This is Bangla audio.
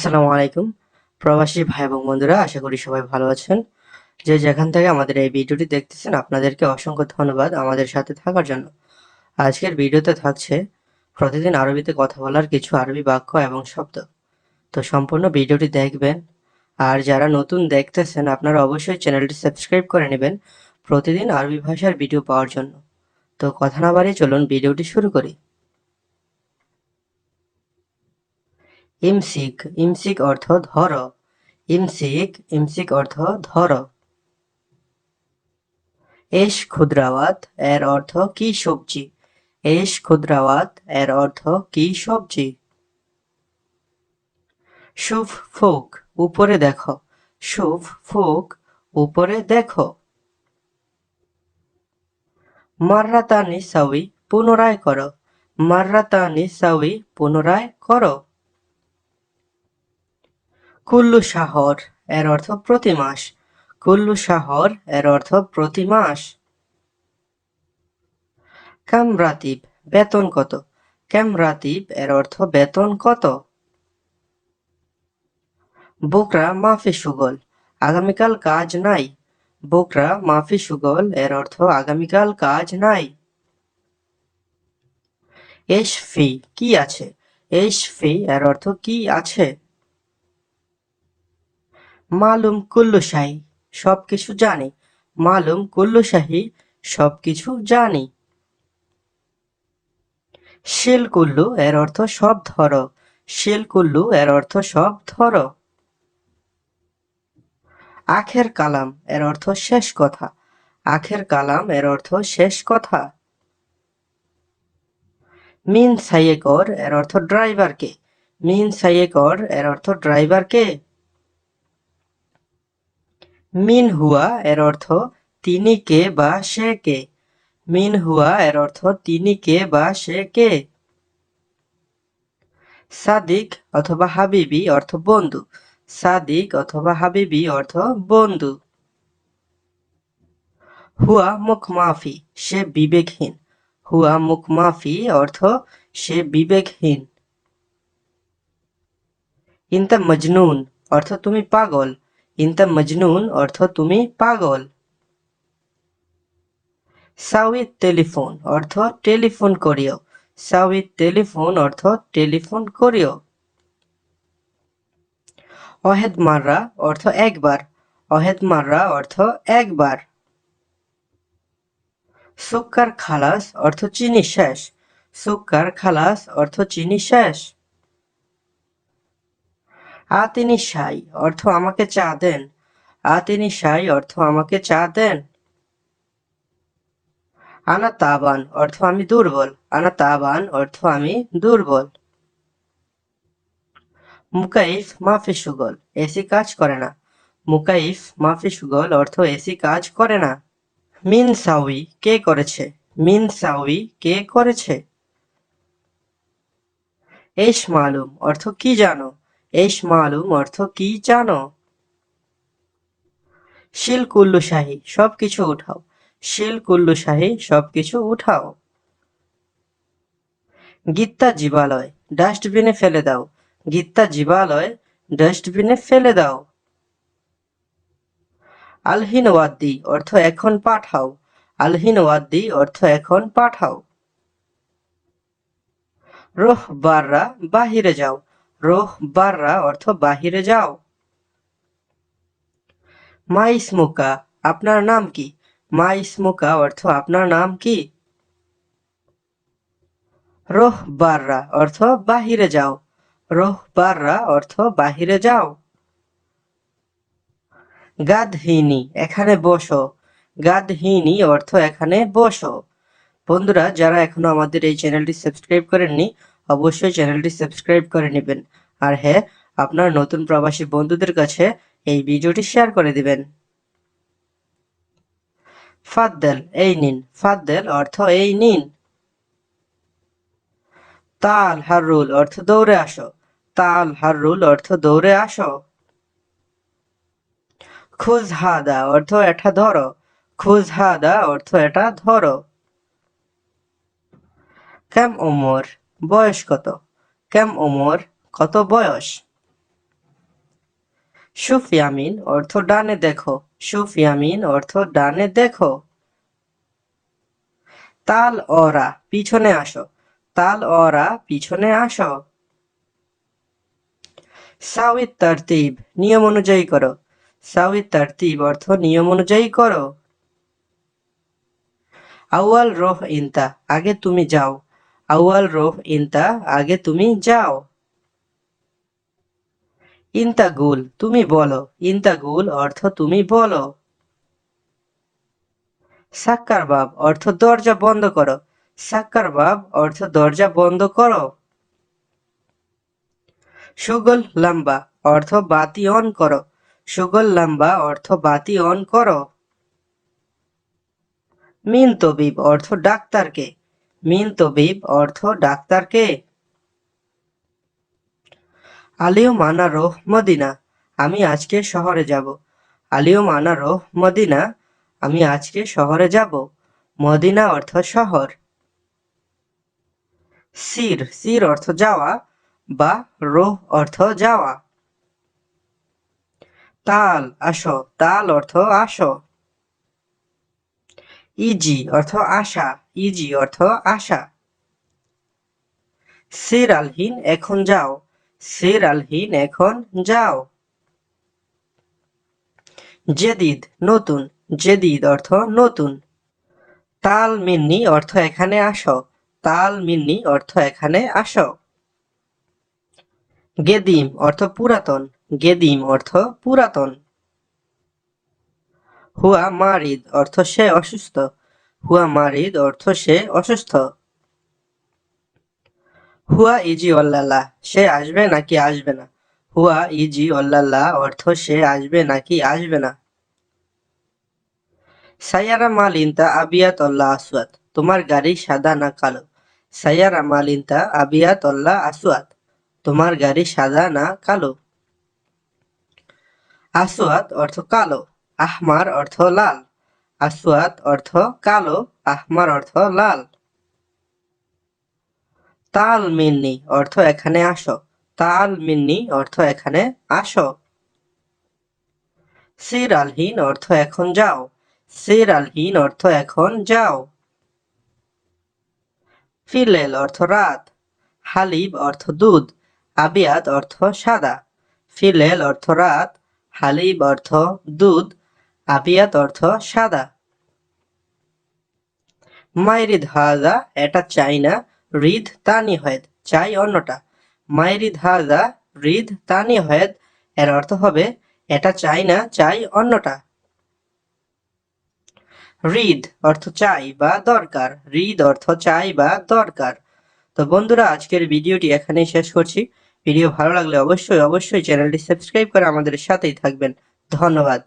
আসসালামু আলাইকুম, প্রবাসী ভাই এবং বন্ধুরা, আশা করি সবাই ভালো আছেন। যে যেখান থেকে আমাদের এই ভিডিওটি দেখতেছেন, আপনাদেরকে অসংখ্য ধন্যবাদ আমাদের সাথে থাকার জন্য। আজকের ভিডিওতে থাকছে প্রতিদিন আরবিতে কথা বলার কিছু আরবি বাক্য এবং শব্দ। তো সম্পূর্ণ ভিডিওটি দেখবেন। আর যারা নতুন দেখতেছেন, আপনারা অবশ্যই চ্যানেলটি সাবস্ক্রাইব করে নেবেন প্রতিদিন আরবি ভাষার ভিডিও পাওয়ার জন্য। তো কথা না বাড়িয়ে চলুন ভিডিওটি শুরু করি। ইমসিক ইমসিক অর্থ ধর। ইমসিক ইমসিক অর্থ ধর। এশ ক্ষুদ্রাওয়াত, এর অর্থ কি সবজি? এশ ক্ষুদ্রাওয়াত, এর অর্থ কি সবজি? শুভ ফুক, উপরে দেখো। শুভ ফুক, উপরে দেখো। মাররাতানি সাউই, পুনরায় করো। মাররাতানি সাউই, পুনরায় করো। কুল্লু শাহর এর অর্থ প্রতি মাস। কুল্লু শাহর এর অর্থ প্রতি মাস। কামরাতিব, বেতন কত? ক্যামরাতিব এর অর্থ বেতন কত? বোকরা মাফি সুগল, আগামীকাল কাজ নাই। বোকরা মাফি সুগল এর অর্থ আগামীকাল কাজ নাই। এস ফি কি আছে? এস ফি এর অর্থ কি আছে? মালুম কুল্লু শাহী সবকিছু জানি। মালুম কুল্লু শাহী সবকিছু জানি। শিল কুল্লু এর অর্থ সব ধরো। শিল কুল্লু এর অর্থ সব ধরো। আখের কালাম এর অর্থ শেষ কথা। আখের কালাম এর অর্থ শেষ কথা। মিন সাইয়েকর এর অর্থ ড্রাইভারকে। মিন সাইয়েকর এর অর্থ ড্রাইভারকে। মিন হুয়া এর অর্থ তিনি কে বা সে কে। মিন হুয়া এর অর্থ তিনি কে বা সে কে। সাদিক অথবা হাবিবি অর্থ বন্ধু। সাদিক অথবা হাবিবি অর্থ বন্ধু। হুয়া মুখ মাফি, সে বিবেকহীন। হুয়া মুখ মাফি অর্থ সে বিবেকহীন। ইনতা মজনুন অর্থ তুমি পাগল। ইনতা মজনুন অর্থ তুমি পাগল। সাউই টেলিফোন অর্থ টেলিফোন করিও। সাউই টেলিফোন অর্থ টেলিফোন করিও। অহেদ মাররা অর্থ একবার। অহেদ মাররা অর্থ একবার। সুক্কার খালাস অর্থ চিনি শেষ। সুক্কার খালাস অর্থ চিনি শেষ। আতিনি সাই অর্থ আমাকে চা দেন। আতিনি সাই অর্থ আমাকে চা দেন। আনা তাবান অর্থ আমি দুর্বল। আনা তাবান অর্থ আমি দুর্বল। মুকাইফ, মাফি সুগল, এসি কাজ করে না। মুকাইফ, মাফি সুগল, অর্থ এসি কাজ করে না। মিন সাউই, কে করেছে? মিন সাউই, কে করেছে? এস মালুম, অর্থ কি জানো? এস মালুম অর্থ কি জানো? শিল কুল্লু শাহী সবকিছু উঠাও। শিল কুল্লু শাহী সবকিছু উঠাও। গীতা জীবালয়, ডাস্টবিনে ফেলে দাও। গীতা জীবালয়, ডাস্টবিনে ফেলে দাও। আলহিন ওয়াদ্দি, অর্থ এখন পাঠাও। আলহিন ওয়াদ্দি, অর্থ এখন পাঠাও। রোহ বাররা, বাহিরে যাও। রোহ বাররা অর্থ বাহিরে যাও। মা ইসমুকা আপনার নাম কি? মা ইসমুকা অর্থ আপনার নাম কি? রোহ বাররা অর্থ বাহিরে যাও। রোহ বাররা অর্থ বাহিরে যাও। গাদহিনী এখানে বসো। গাদহিনী অর্থ এখানে বসো। বন্ধুরা, যারা এখনও আমাদের এই চ্যানেলটি সাবস্ক্রাইব করেননি, অবশ্যই চ্যানেলটি সাবস্ক্রাইব করে নেবেন। আর হ্যাঁ আপনার নতুন প্রবাসী বন্ধুদের কাছে এই ভিডিওটি শেয়ার করে দিবেন। ফাদ্দেল, এই নিন। ফাদ্দেল অর্থ এই নিন। তাল হারুল অর্থ দৌড়ে আসো। তাল হারুল অর্থ দৌড়ে আসো। খুজ হাদা অর্থ এটা ধরো। খুজ হাদা অর্থ এটা ধরো। ক্যাম ওমর, বয়স কত? কেম ওমর কত বয়স? সুফিয়ামিন অর্থ ডানে দেখো। সুফিয়ামিন অর্থ ডানে দেখো। তাল অরা, পিছনে আসো। তাল অরা, পিছনে আসো। সাউিত তারতিব, নিয়ম অনুযায়ী করো। সাউিত তারতিব অর্থ নিয়ম অনুযায়ী করো। আউয়াল রোহ ইনতা, আগে তুমি যাও। আউয়াল রোহ ইনতা, আগে তুমি যাও। ইনতা গুল তুমি বলো। ইনতা গুল অর্থ তুমি বলো। সাক্কার বাব অর্থ দরজা বন্ধ করো। সাক্কার বাব অর্থ দরজা বন্ধ করো। সুগল লম্বা অর্থ বাতি অন করো। সুগল লম্বা অর্থ বাতি অন করো। মিন তবিব অর্থ ডাক্তারকে। মিন তবিব অর্থ ডাক্তারকে। আলিও মানা রোহ মদিনা, আমি আজকে শহরে যাব। আলিও মানা রোহ মদিনা, আমি আজকে শহরে যাব। মদিনা অর্থ শহর। সির সির অর্থ যাওয়া বা রোহ অর্থ যাওয়া। তাল, আসো, তাল অর্থ আসো। ইজি অর্থ আশা, ইজি অর্থ আশা। সির আলহীন, এখন যাও। সির আলহিন এখন, যাও। জেদিদ, নতুন। জেদিদ অর্থ নতুন। তাল মিন্নি অর্থ এখানে আসো। তাল মিন্নি অর্থ এখানে আসো। গেদিম অর্থ পুরাতন। গেদিম অর্থ পুরাতন। হুয়া মারিদ অর্থ সে অসুস্থ। হুয়া মারিদ অর্থ সে অসুস্থ। হুয়া ইজি অল্লাল্লাহ, সে আসবে নাকি আসবে না? হুয়া ইজি অল্লাল্লাহ অর্থ সে আসবে নাকি আসবে না? সায়ারা মালিনতা আবিয়াত অল্লাহ আসওয়াত, তোমার গাড়ি সাদা না কালো? সায়ারা মালিনতা আবিয়াত অল্লাহ আসওয়াত, তোমার গাড়ি সাদা না কালো? আসওয়াত অর্থ কালো, আহমার অর্থ লাল। আসওয়াত অর্থ কালো, আহমার অর্থ লাল। তাল মিন্নি অর্থ এখানে আসো। তাল মিন্নি অর্থ এখানে আসো। সির আলহীন অর্থ এখন যাও। সির আলহীন অর্থ এখন যাও। ফিলেল অর্থ রাত। হালিব অর্থ দুধ। আবিয়াত অর্থ সাদা। ফিলেল অর্থ রাত। হালিব অর্থ দুধ। আবিয়াত অর্থ সাদা। মাইরিদ হাজা, এটা চাই না রিদ তানি হয়েদ চাই অন্যটা। মাইরিদ হাজা রিদ তানি হয়েদ এর অর্থ হবে, এটা চাই না, চাই অন্যটা। রিদ অর্থ চাই বা দরকার রিদ অর্থ চাই বা দরকার। তো বন্ধুরা, আজকের ভিডিওটি এখানেই শেষ করছি। ভিডিও ভালো লাগলে অবশ্যই অবশ্যই চ্যানেলটি সাবস্ক্রাইব করে আমাদের সাথেই থাকবেন। ধন্যবাদ।